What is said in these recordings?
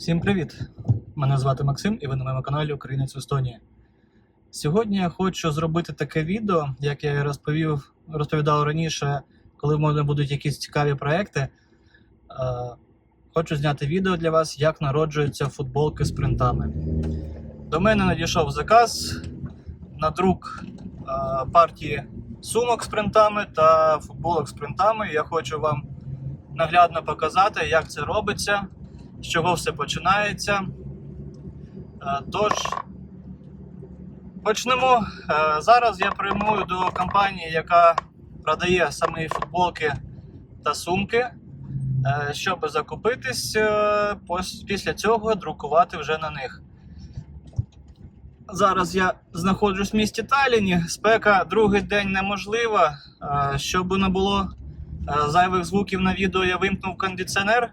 Всім привіт! Мене звати Максим і ви на моєму каналі Українець в Естонії. Сьогодні я хочу зробити таке відео, як я розповів, розповідав раніше, коли в мене будуть якісь цікаві проекти. Е, Хочу зняти відео для вас, як народжуються футболки з принтами. До мене надійшов заказ на друк е, партії сумок з принтами та футболок з принтами. Я хочу вам наглядно показати, як це робиться, з чого все починається. Е, Тож, почнемо. Е, Зараз я прямую до компанії, яка продає самі футболки та сумки, е, щоб закупитись, після цього друкувати вже на них. Зараз я знаходжусь в місті Талліні. Спека другий день неможлива. Щоб не було зайвих звуків на відео, я вимкнув кондиціонер.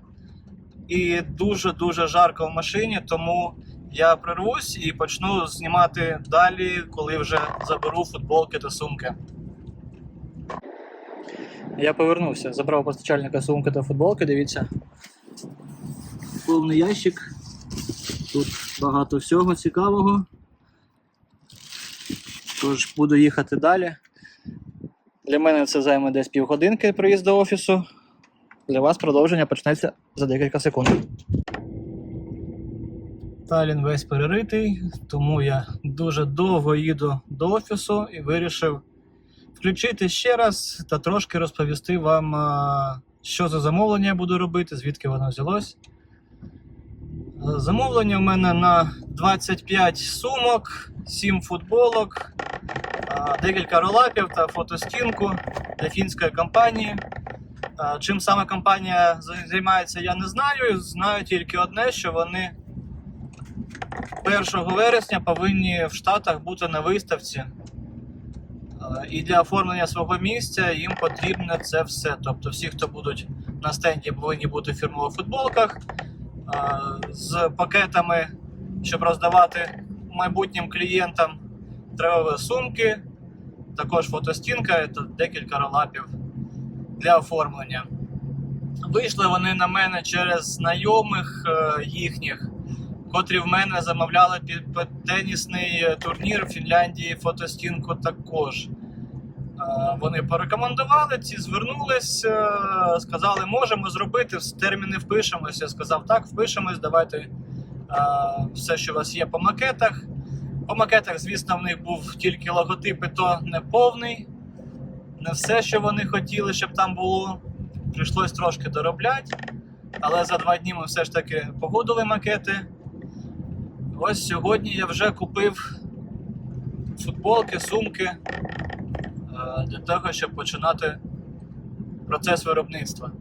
І дуже-дуже жарко в машині, тому я прервусь і почну знімати далі, коли вже заберу футболки та сумки. Я повернувся, забрав постачальника сумки та футболки. Дивіться. Повний ящик. Тут багато всього цікавого. Тож буду їхати далі. Для мене це займе десь півгодинки приїзд до офісу. Для вас продовження почнеться за декілька секунд. Талін весь переритий, тому я дуже довго їду до офісу і вирішив включити ще раз та трошки розповісти вам, що за замовлення я буду робити, звідки воно взялось. Замовлення в мене на 25 сумок, 7 футболок, декілька ролапів та фотостінку для фінської компанії. Чим саме компанія займається, я не знаю. Знаю тільки одне, що вони 1 вересня повинні в Штатах бути на виставці. І для оформлення свого місця їм потрібно це все. Тобто всі, хто будуть на стенді, повинні бути в фірмових футболках з пакетами, щоб роздавати майбутнім клієнтам. Треба сумки, також фотостінка та декілька ролапів для оформлення. Вийшли вони на мене через знайомих е, їхніх, котрі в мене замовляли під, тенісний турнір в Фінляндії фотостінку також. Е, Вони порекомендували, ці звернулись, е, сказали, можемо зробити, терміни впишемось. Я сказав, так, впишемось, давайте е, все, що у вас є по макетах. По макетах, звісно, в них був тільки логотип, і то не повний не все, що вони хотіли, щоб там було. Прийшлось трошки доробляти. Але за два дні ми все ж таки погодили макети. Ось сьогодні я вже купив футболки, сумки е, для того, щоб починати процес виробництва.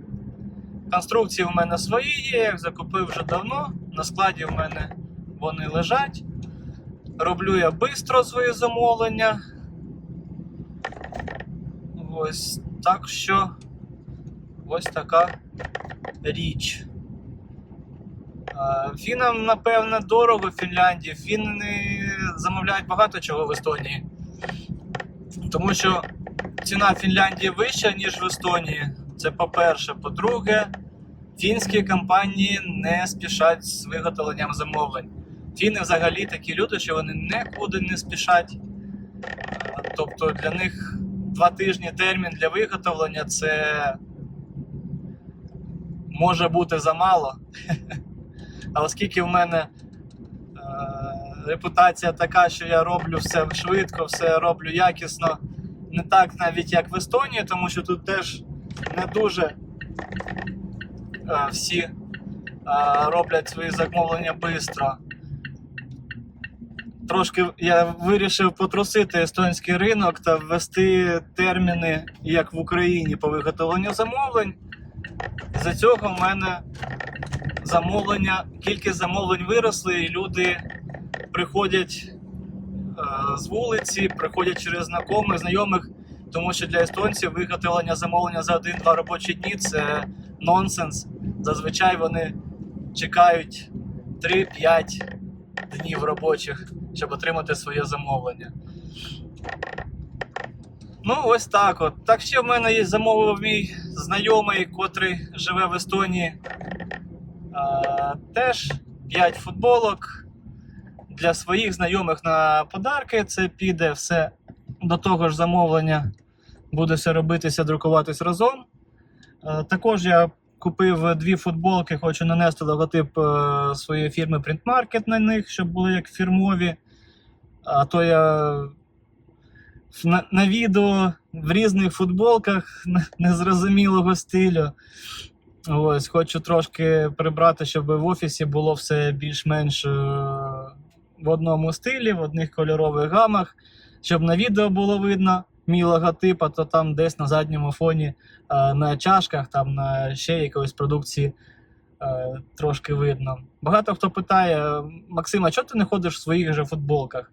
Конструкції в мене свої є, я їх закупив вже давно. На складі в мене вони лежать. Роблю я швидко свої замовлення. Ось так що ось така річ. Фінам, напевне, дорого в Фінляндії. Фіни замовляють багато чого в Естонії. Тому що ціна Фінляндії вища, ніж в Естонії. Це по-перше. По-друге, фінські компанії не спішать з виготовленням замовлень. Фіни взагалі такі люди, що вони нікуди не спішать. Тобто для них два тижні термін для виготовлення це може бути замало. А оскільки в мене е, репутація така, що я роблю все швидко, все роблю якісно, не так навіть як в Естонії, тому що тут теж не дуже е, всі е, роблять свої замовлення швидко. Трошки я вирішив потрусити естонський ринок та ввести терміни, як в Україні, по виготовленню замовлень. За цього в мене замовлення, кількість замовлень виросли, і люди приходять е, з вулиці, приходять через знайомих, знайомих, тому що для естонців виготовлення замовлення за один-два робочі дні це нонсенс. Зазвичай вони чекають 3-5 днів робочих, щоб отримати своє замовлення. Ну, ось так от. Так ще в мене є замовив мій знайомий, котрий живе в Естонії. А, теж 5 футболок. Для своїх знайомих на подарки це піде все до того ж замовлення. Буде все робитися, друкуватись разом. Е, Також я купив дві футболки, хочу нанести логотип е, своєї фірми Print Market на них, щоб були як фірмові. А то я на, на відео в різних футболках не- незрозумілого стилю. Ось, хочу трошки прибрати, щоб в офісі було все більш-менш е, в одному стилі, в одних кольорових гамах, щоб на відео було видно мій логотип, а то там десь на задньому фоні е, на чашках, там на ще якоїсь продукції е, трошки видно. Багато хто питає: Максим, а чого ти не ходиш в своїх же футболках?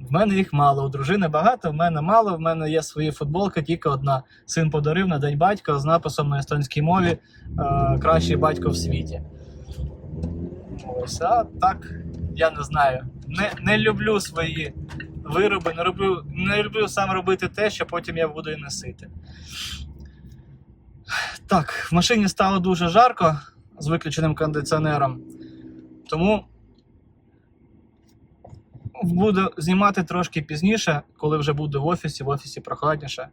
В мене їх мало, у дружини багато, в мене мало, в мене є свої футболки, тільки одна. Син подарив на День батька з написом на естонській мові е, Кращий батько в світі. Ось, а так, я не знаю. Не, не люблю свої вироби, не люблю, не люблю сам робити те, що потім я буду і носити. Так, в машині стало дуже жарко з виключеним кондиціонером. Тому буду знімати трошки пізніше, коли вже буду в офісі, в офісі прохладніше.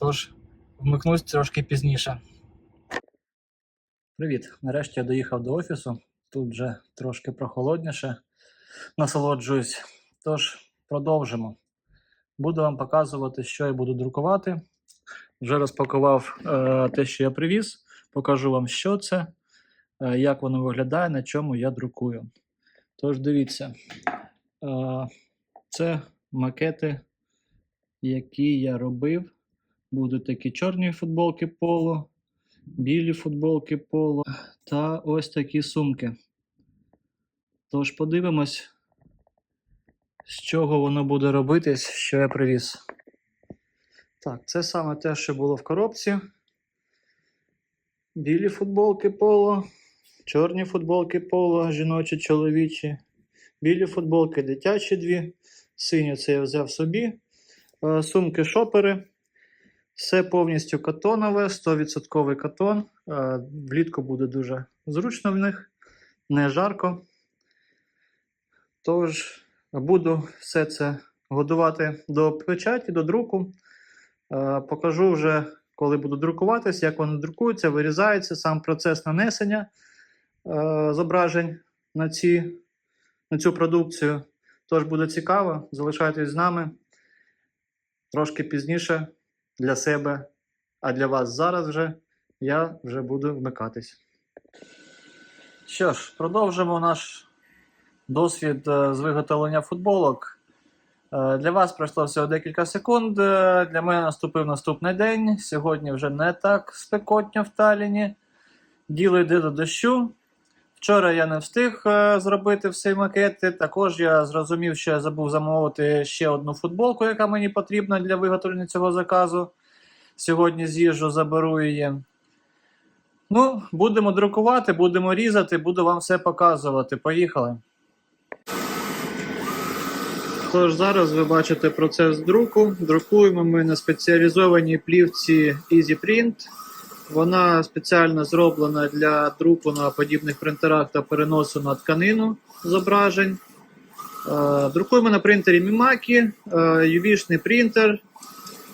Тож, вмикнусь трошки пізніше. Привіт! Нарешті я доїхав до офісу. Тут вже трошки прохолодніше. Насолоджуюсь. Тож, продовжимо. Буду вам показувати, що я буду друкувати. Вже розпакував е, те, що я привіз. Покажу вам, що це, е, як воно виглядає, на чому я друкую. Тож, дивіться. Це макети, які я робив. Будуть такі чорні футболки поло, білі футболки поло та ось такі сумки. Тож подивимось, з чого воно буде робитись, що я привіз. Так, це саме те, що було в коробці. Білі футболки поло, чорні футболки поло, жіночі, чоловічі, білі футболки, дитячі дві. Синю це я взяв собі. Е, Сумки шопери. Все повністю катонове, 100% катон. Е, Влітку буде дуже зручно в них, не жарко. Тож буду все це годувати до печаті, до друку. Е, Покажу вже, коли буду друкуватись, як воно друкується, вирізається, сам процес нанесення зображень на, ці, на цю продукцію. Тож буде цікаво, залишайтесь з нами трошки пізніше для себе, а для вас зараз вже я вже буду вмикатись. Що ж, продовжимо наш досвід е, з виготовлення футболок. Е, Для вас пройшло всього декілька секунд. е, Для мене наступив наступний день. Сьогодні вже не так спекотно в Таліні. Діло йде до дощу. Вчора я не встиг е, зробити всі макети. Також я зрозумів, що я забув замовити ще одну футболку, яка мені потрібна для виготовлення цього заказу. Сьогодні з'їжджу, заберу її. Ну, будемо друкувати, будемо різати, буду вам все показувати. Поїхали. Тож зараз ви бачите процес друку. Друкуємо ми на спеціалізованій плівці EasyPrint. Вона спеціально зроблена для друку на подібних принтерах та переносу на тканину зображень. Е, Друкуємо на принтері Mimaki, UV-шний принтер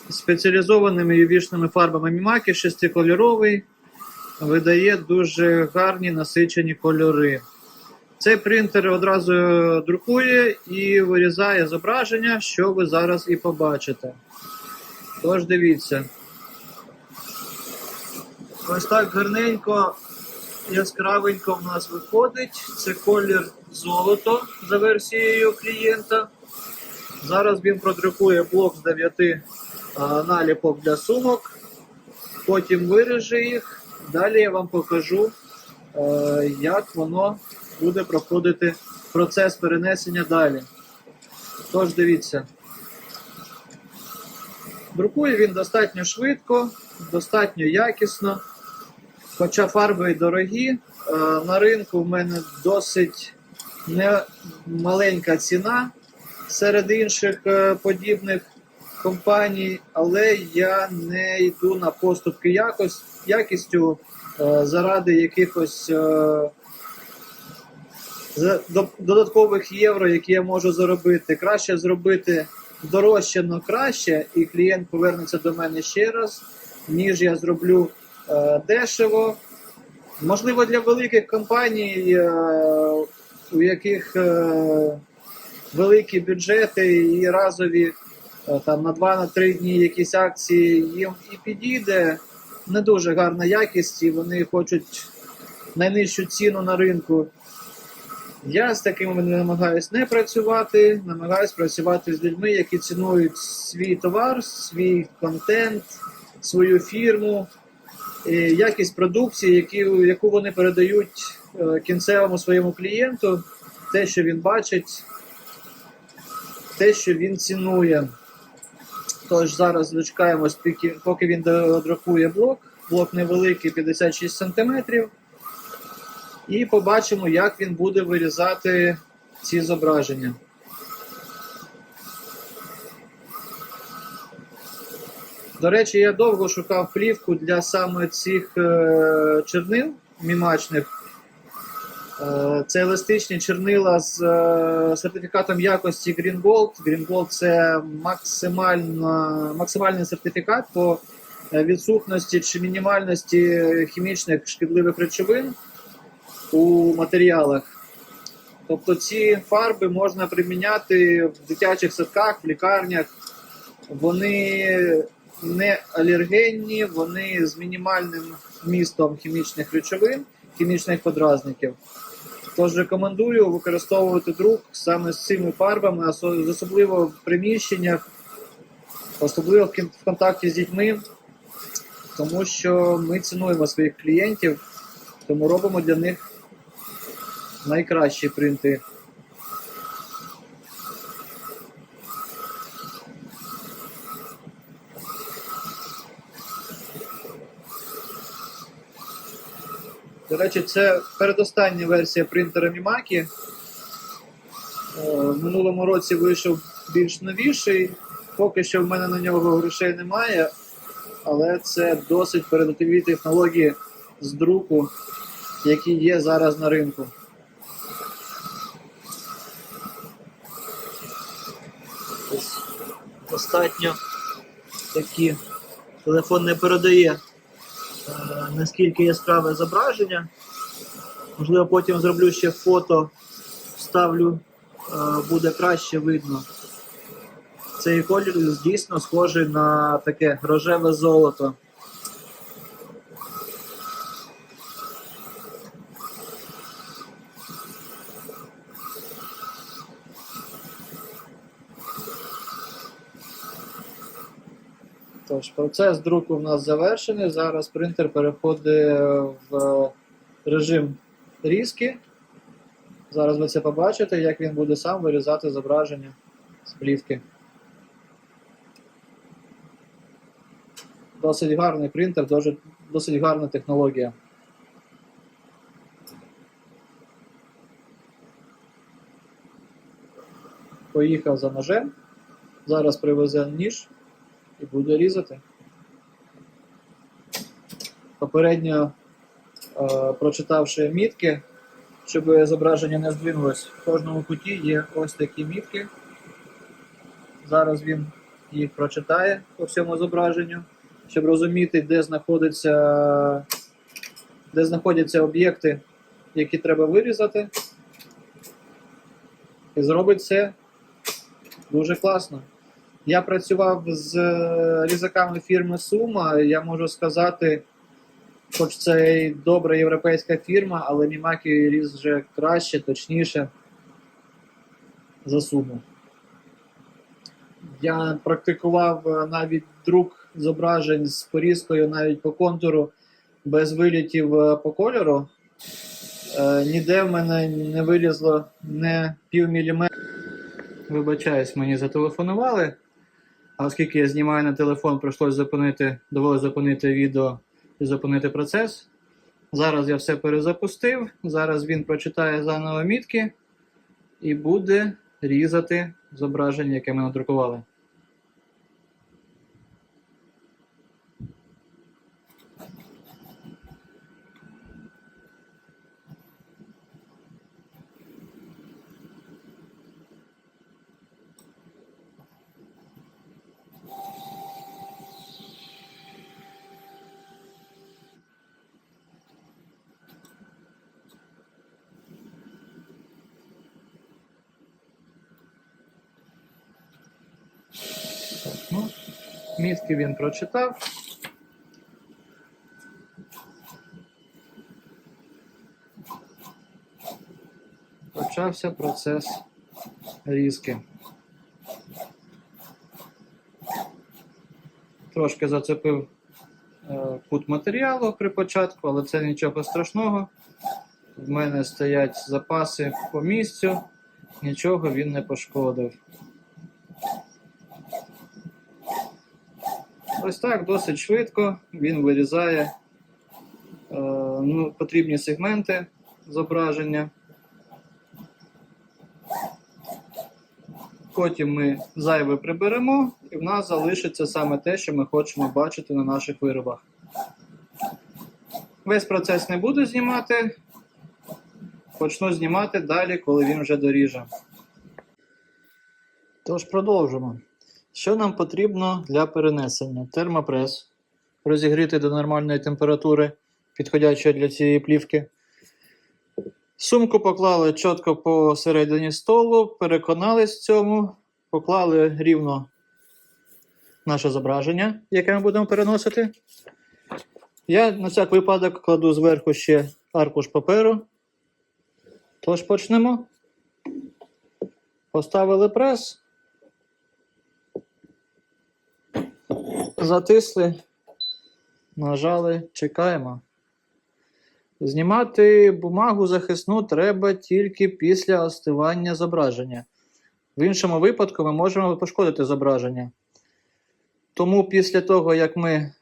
з спеціалізованими UV-шними фарбами Mimaki, шестикольоровий. Видає дуже гарні насичені кольори. Цей принтер одразу друкує і вирізає зображення, що ви зараз і побачите. Тож дивіться. Ось так гарненько, яскравенько в нас виходить. Це колір золото за версією клієнта. Зараз він продрукує блок з 9 а, наліпок для сумок. Потім виреже їх. Далі я вам покажу, як воно буде проходити процес перенесення далі. Тож дивіться. Друкує він достатньо швидко, достатньо якісно. Хоча фарби дорогі, е, на ринку в мене досить маленька ціна серед інших е, подібних компаній, але я не йду на поступки якось, якістю е, заради якихось додаткових євро, які я можу заробити. Краще зробити дорожче, але краще, і клієнт повернеться до мене ще раз, ніж я зроблю дешево. Можливо, для великих компаній, е, у яких е, великі бюджети і разові е, там на 2-3 дні якісь акції їм і підійде. Не дуже гарна якість, і вони хочуть найнижчу ціну на ринку. Я з такими не намагаюсь не працювати, намагаюсь працювати з людьми, які цінують свій товар, свій контент, свою фірму, якість продукції, які, яку вони передають е, кінцевому своєму клієнту, те, що він бачить, те, що він цінує. Тож зараз дочекаємось, поки- він додрукує блок. Блок невеликий, 56 см. І побачимо, як він буде вирізати ці зображення. До речі, я довго шукав плівку для саме цих е, чернил мімачних. Е, це еластичні чернила з е, сертифікатом якості Green Gold. Green Gold це максимальний сертифікат по е, відсутності чи мінімальності хімічних шкідливих речовин у матеріалах. Тобто ці фарби можна приміняти в дитячих садках, в лікарнях. Вони не алергенні, вони з мінімальним вмістом хімічних речовин, хімічних подразників. Тож рекомендую використовувати друк саме з цими фарбами, особливо в приміщеннях, особливо в контакті з дітьми, тому що ми цінуємо своїх клієнтів, тому робимо для них найкращі принти. До речі, це передостання версія принтера Mimaki. Е, В минулому році вийшов більш новіший. Поки що в мене на нього грошей немає, але це досить передові технології з друку, які є зараз на ринку. Достатньо такі. Телефон не передає наскільки яскраве зображення. Можливо, потім зроблю ще фото, вставлю, е, буде краще видно. Цей колір дійсно схожий на таке рожеве золото. Тож, процес друку в нас завершений. Зараз принтер переходить в режим різки. Зараз ви це побачите, як він буде сам вирізати зображення з плівки. Досить гарний принтер, досить, гарна технологія. Поїхав за ножем. Зараз привезе ніж і буде різати. Попередньо е, прочитавши мітки, щоб зображення не здвинулось, в кожному куті є ось такі мітки. Зараз він їх прочитає по всьому зображенню, щоб розуміти, де знаходиться, де знаходяться об'єкти, які треба вирізати. І зробить це дуже класно. Я працював з е, різаками фірми Сума. Я можу сказати, хоч це і добра європейська фірма, але Мімакі різ вже краще, точніше за суму. Я практикував е, навіть друк зображень з порізкою навіть по контуру без вилітів е, по кольору. Ніде в мене не вилізло не пів міліметра. Вибачаюсь, мені зателефонували. А оскільки я знімаю на телефон, прийшлося зупинити, довелося зупинити відео і зупинити процес. Зараз я все перезапустив. Зараз він прочитає заново мітки і буде різати зображення, яке ми надрукували. Мітки він прочитав. Почався процес різки. Трошки зацепив е, кут матеріалу при початку, але це нічого страшного. В мене стоять запаси по місцю, нічого він не пошкодив. Ось так досить швидко він вирізає е, ну, потрібні сегменти зображення. Потім ми зайве приберемо, і в нас залишиться саме те, що ми хочемо бачити на наших виробах. Весь процес не буду знімати. Почну знімати далі, коли він вже доріже. Тож продовжимо. Що нам потрібно для перенесення? Термопрес. Розігріти до нормальної температури, підходячої для цієї плівки. Сумку поклали чітко посередині столу, переконались в цьому, поклали рівно наше зображення, яке ми будемо переносити. Я на всяк випадок кладу зверху ще аркуш паперу. Тож почнемо. Поставили прес. Затисли, нажали, чекаємо. Знімати бумагу захисну треба тільки після остивання зображення. В іншому випадку ми можемо пошкодити зображення. Тому після того, як ми е,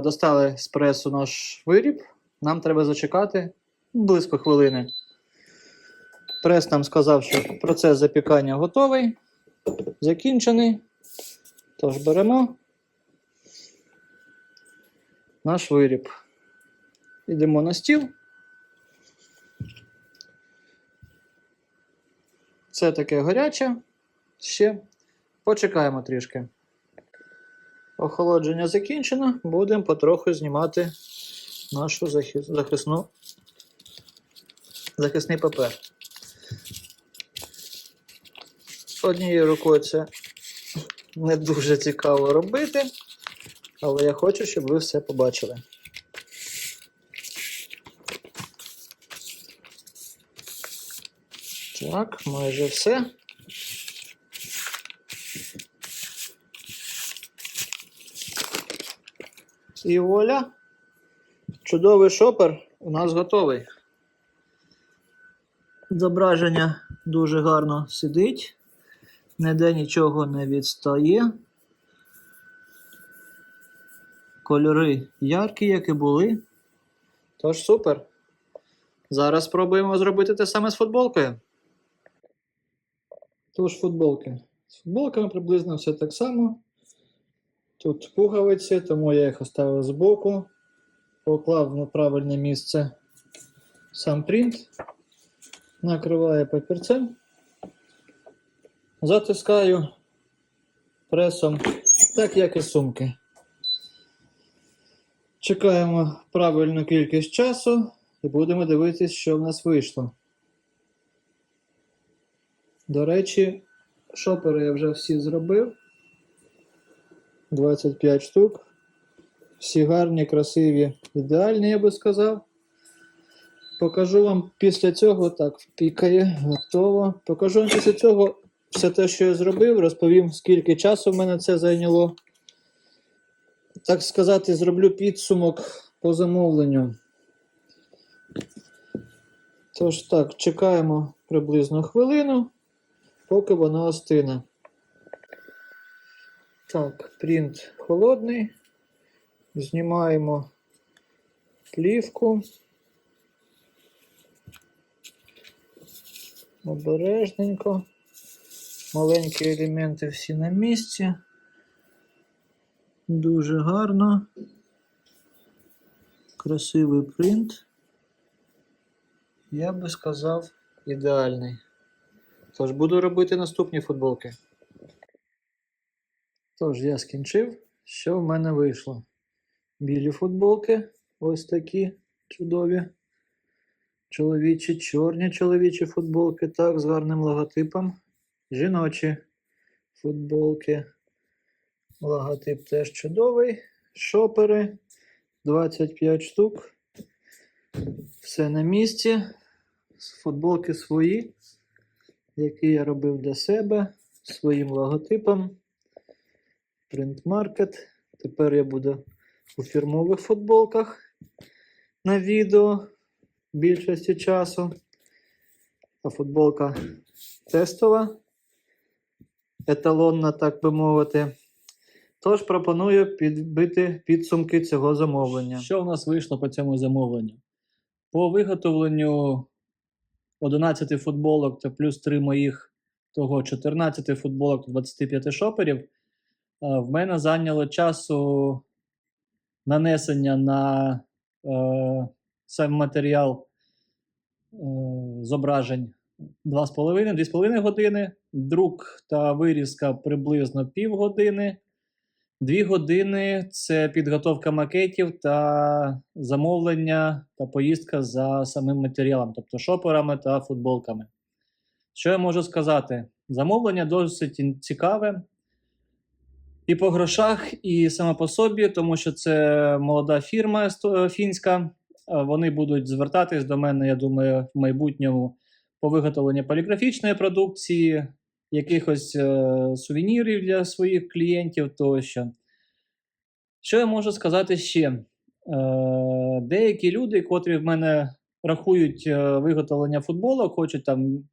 достали з пресу наш виріб, нам треба зачекати близько хвилини. Прес нам сказав, що процес запікання готовий, закінчений. Тож беремо наш виріб. Йдемо на стіл. Це таке гаряче. Ще почекаємо трішки. Охолодження закінчено. Будемо потроху знімати нашу захисну захисний папер. Однією рукою це не дуже цікаво робити, але я хочу, щоб ви все побачили. Так, майже все. І вуаля. Чудовий шопер у нас готовий. Зображення дуже гарно сидить, ніде нічого не відстає. Кольори яркі, як і були. Тож супер. Зараз спробуємо зробити те саме з футболкою. Тож футболки. З футболками приблизно все так само. Тут пуговиці, тому я їх оставив збоку, поклав на правильне місце сам принт, накриваю папірцем, затискаю пресом, так як і сумки. Чекаємо правильну кількість часу і будемо дивитися, що в нас вийшло. До речі, шопери я вже всі зробив. 25 штук. Всі гарні, красиві, ідеальні, я би сказав. Покажу вам після цього, так, пікає, готово. Покажу вам після цього все те, що я зробив, розповім, скільки часу в мене це зайняло. Так сказати, зроблю підсумок по замовленню. Тож так, чекаємо приблизно хвилину, поки воно остине. Так, принт холодний. Знімаємо плівку. Обережненько. Маленькі елементи всі на місці. Дуже гарно. Красивий принт. Я би сказав, ідеальний. Тож буду робити наступні футболки. Тож, я скінчив. Що в мене вийшло? Білі футболки, ось такі чудові. Чоловічі, чорні чоловічі футболки, так, з гарним логотипом. Жіночі футболки. Логотип теж чудовий. Шопери 25 штук. Все на місці. Футболки свої, які я робив для себе своїм логотипом. Market. Тепер я буду у фірмових футболках на відео більшості часу. А футболка тестова, еталонна, так би мовити. Тож пропоную підбити підсумки цього замовлення. Що в нас вийшло по цьому замовленню? По виготовленню 11 футболок та плюс 3 моїх того 14 футболок 25 шоперів. е, В мене зайняло часу нанесення на е, сам матеріал е, зображень 2,5-2,5 години, друк та вирізка приблизно півгодини. Дві години це підготовка макетів та замовлення та поїздка за самим матеріалом, тобто шоперами та футболками. Що я можу сказати? Замовлення досить цікаве. І по грошах, і саме по собі, тому що це молода фірма фінська. Вони будуть звертатись до мене, я думаю, в майбутньому по виготовленню поліграфічної продукції, якихось е, сувенірів для своїх клієнтів тощо. Що я можу сказати ще? Е, деякі люди, котрі в мене рахують е, виготовлення футболок, хочуть там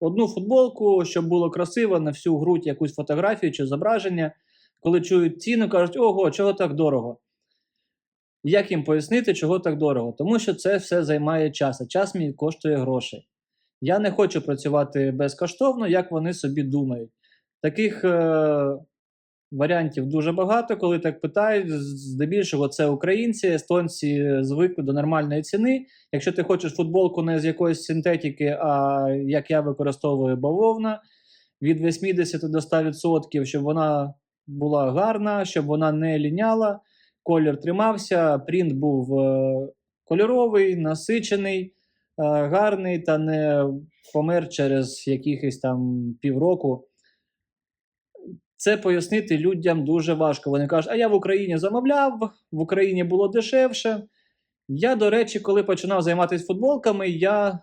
одну футболку, щоб було красиво на всю грудь якусь фотографію чи зображення. Коли чують ціну, кажуть, ого, чого так дорого? Як їм пояснити, чого так дорого? Тому що це все займає час, а час мій коштує грошей. Я не хочу працювати безкоштовно, як вони собі думають. Таких е, варіантів дуже багато, коли так питають. Здебільшого це українці, естонці звикли до нормальної ціни. Якщо ти хочеш футболку не з якоїсь синтетики, а як я використовую бавовна, від 80 до 100%, щоб вона була гарна, щоб вона не ліняла, колір тримався, принт був е, кольоровий, насичений, гарний та не помер через якихось там півроку. Це пояснити людям дуже важко. Вони кажуть, а я в Україні замовляв, в Україні було дешевше. Я, до речі, коли починав займатися футболками, я е,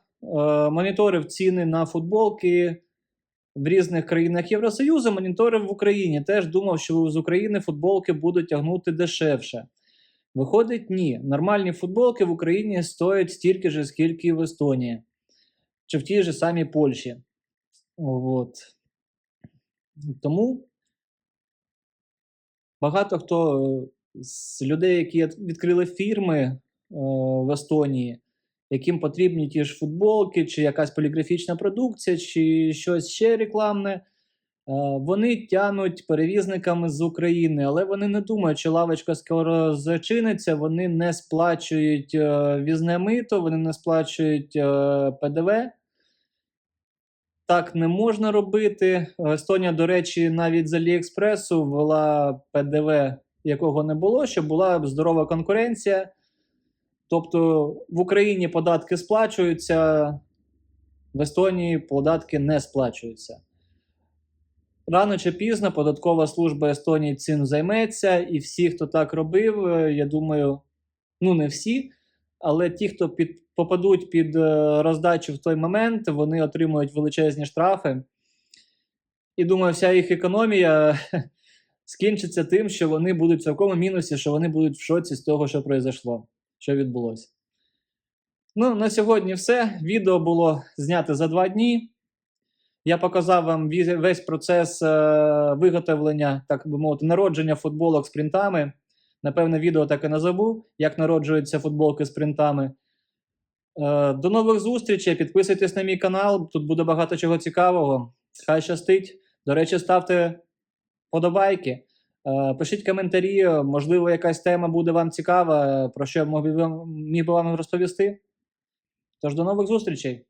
моніторив ціни на футболки в різних країнах Євросоюзу, моніторив в Україні. Теж думав, що з України футболки будуть тягнути дешевше. Виходить, ні. Нормальні футболки в Україні стоять стільки ж, скільки і в Естонії, чи в тій же самій Польщі. От. Тому багато хто е, з людей, які відкрили фірми е, в Естонії, яким потрібні ті ж футболки, чи якась поліграфічна продукція, чи щось ще рекламне. Е, Вони тянуть перевізниками з України, але вони не думають, що лавочка скоро зачиниться, вони не сплачують е, візне мито, вони не сплачують е, ПДВ. Так не можна робити. Естонія, до речі, навіть з Аліекспресу ввела ПДВ, якого не було, щоб була здорова конкуренція. Тобто в Україні податки сплачуються, в Естонії податки не сплачуються. Рано чи пізно податкова служба Естонії цим займеться, і всі, хто так робив, е, я думаю, ну не всі, але ті, хто під, попадуть під е, роздачу в той момент, вони отримують величезні штрафи. І думаю, вся їх економія скінчиться тим, що вони будуть в такому мінусі, що вони будуть в шоці з того, що произошло, що відбулося. Ну, на сьогодні все. Відео було знято за два дні. Я показав вам весь процес е, виготовлення, так би мовити, народження футболок з принтами. Напевне, відео так і назову, як народжуються футболки з принтами. Е, до нових зустрічей. Підписуйтесь на мій канал. Тут буде багато чого цікавого. Хай щастить. До речі, ставте подобайки. Е, Пишіть коментарі, можливо, якась тема буде вам цікава, про що я міг би вам розповісти. Тож до нових зустрічей!